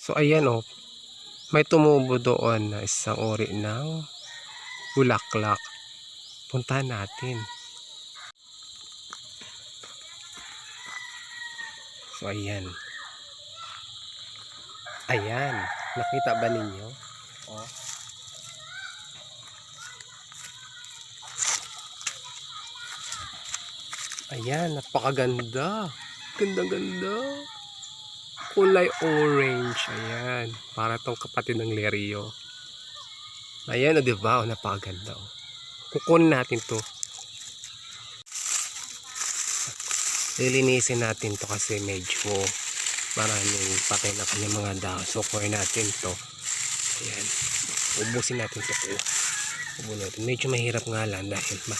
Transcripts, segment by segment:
So ayan oh, may tumubo doon na isang uri ng bulaklak. Puntahan natin. So ayan. Ayan. Nakita ba ninyo? Oh. Ayan, napakaganda. Ganda-ganda. Kulay orange. Ayan. Para tong kapatid ng Lerio. Ayan, o diba? O, napakaganda. O. Kukunin natin to. Lilinisin natin to kasi medyo maraming patay na kanyang mga dahon. So, kunin natin to. Ayan. Ubusin natin to. Ubo natin. Medyo mahirap nga lang dahil ma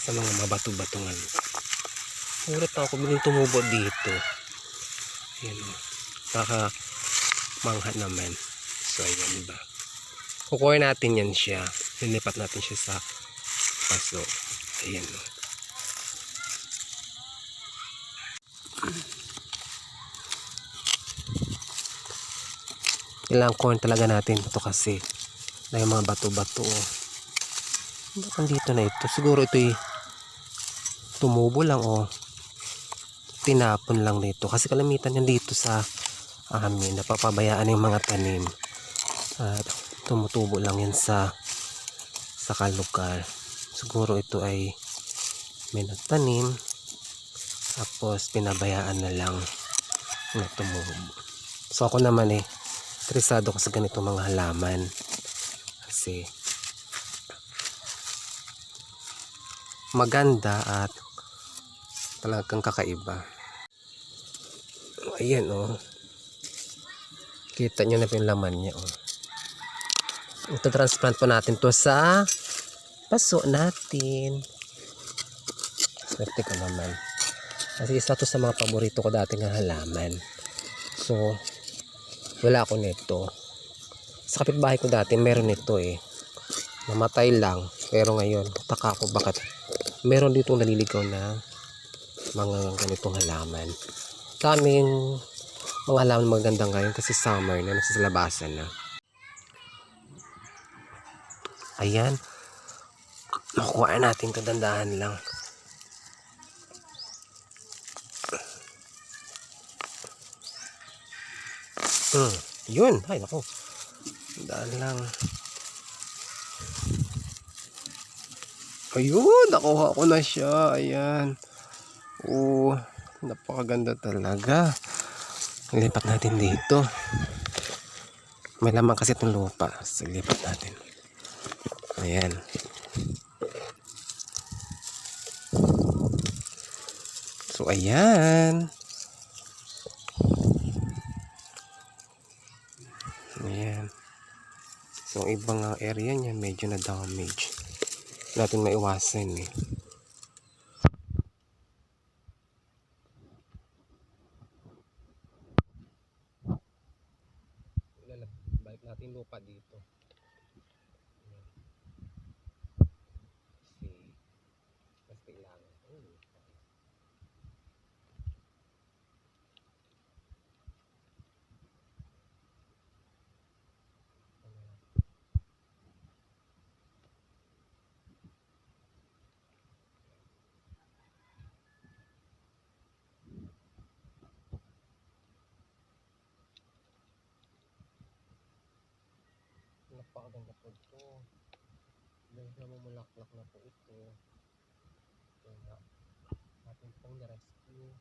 sa mga mabato-batungan. Urat ako bilang tumubo dito. Ayan o. Baka mangha naman. So, ayan ba. Kukuha natin yan siya. Lilipat natin siya sa paso. Ayan o. Kailangan kuha talaga natin ito kasi na yung mga bato-bato. Oh. Ba't nandito na ito? Siguro ito'y tumubo lang o tinapon lang nito. Kasi kalamitan yan dito sa amin. Napapabayaan yung mga tanim. At tumutubo lang yan sa sa kalukal. Siguro ito ay may nagtanim tapos pinabayaan na lang na tumubo. So ako naman eh interesado ko sa ganito mga halaman kasi maganda at talagang kakaiba. Ayan oh. Kita nyo na yung laman niya oh. Ito transplant po natin to sa paso natin. Swerte ko naman. Kasi isa to sa mga paborito ko dati nga halaman. So, wala ako nito. Sa kapitbahay ko dati, meron nito eh. Namatay lang. Pero ngayon, taka ako bakit meron dito naliligaw na mga ganitong halaman. Sa aming mga halaman maganda ngayon kasi summer na, nasa na. Ayan. Nakuha natin ito, dandahan lang. Hmm, yun. Ay, naku. Daan lang. Ayun, nakuha ko na siya. Ayan. Oo, napakaganda talaga. Lipat natin dito. May lamang kasi itong lupa. So, lipat natin. Ayan. So, ayan. Ayan. So, ang ibang area niya medyo na damage. Natin maiwasan eh. Natin lupa dito. Napakaganda po ito dahil namumulaklak na po ito. Kaya natin pong na-rescue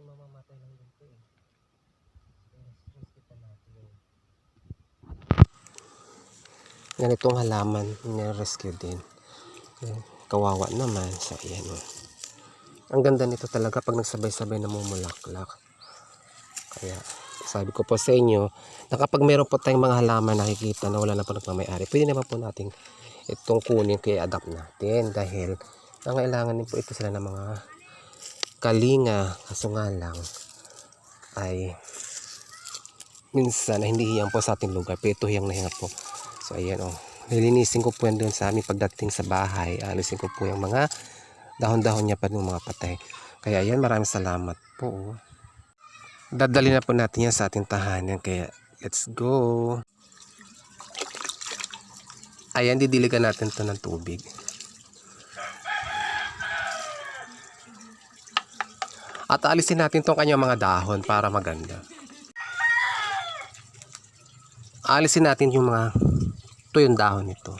yung mamamatay lang din po eh. Ganitong halaman na-rescue din. Kawawa naman sa iyan oh. ang ganda nito talaga pag nagsabay-sabay namumulaklak. Kaya sabi ko po sa inyo na kapag meron po tayong mga halaman nakikita na wala na po nagmamayari, pwede naman po nating itong kunin kaya adapt natin. Dahil nangailangan din po ito sila ng mga kalinga. Kaso nga lang ay minsan hindi hiyang po sa ating lugar pero ito hiyang nahinga po. So ayan o oh. nilinisin ko po yan doon sa amin pagdating sa bahay. Alisin ko po yung mga dahon-dahon niya pa yung mga patay. Kaya ayan maraming salamat po oh. Dadali na po natin yan sa ating tahanan kaya Let's go. Ayan, didiligan natin to ng tubig. At alisin natin tong kanyang mga dahon para maganda. Alisin natin yung mga ito yung dahon nito.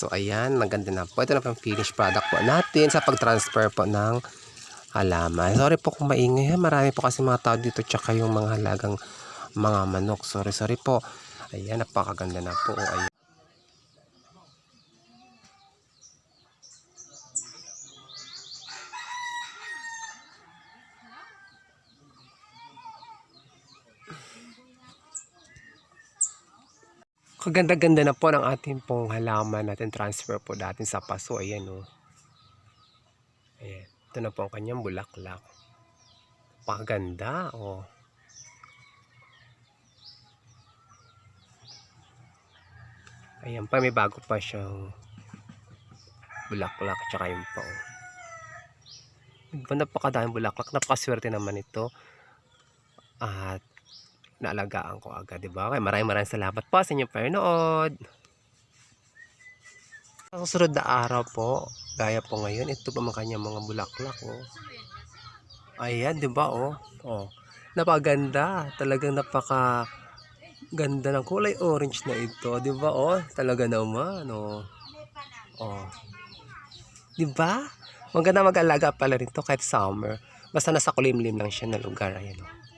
So ayan, maganda na po. Ito na po ang finished product po natin sa pag-transfer po ng halaman. Sorry po kung maingay. Marami po kasi mga tao dito tsaka yung mga halagang mga manok. Sorry, sorry po. Ayan, napakaganda na po. Ayan. Kaganda-ganda na po ng ating pong halaman natin transfer po natin sa paso. Ayan o. Ayan. Ito na po ang kanyang bulaklak. Paganda o. Ayan pa, may bago pa siyang bulaklak tsaka yun pa. Diba napakadaming bulaklak. Napakaswerte naman ito. At naalagaan ko agad, di ba? Kaya maraming maraming salamat po sa inyong panonood. Sa susunod na araw po, gaya po ngayon, ito pa mga kanyang mga bulaklak, oh. Ayan, di ba, oh? Oh, napaganda. Talagang napaka ganda ng kulay orange na ito, di ba, oh? Talaga naman, oh. Oh. Di ba? Maganda mag-alaga pala rito kahit summer. Basta nasa kulimlim lang siya na lugar, ayan, oh.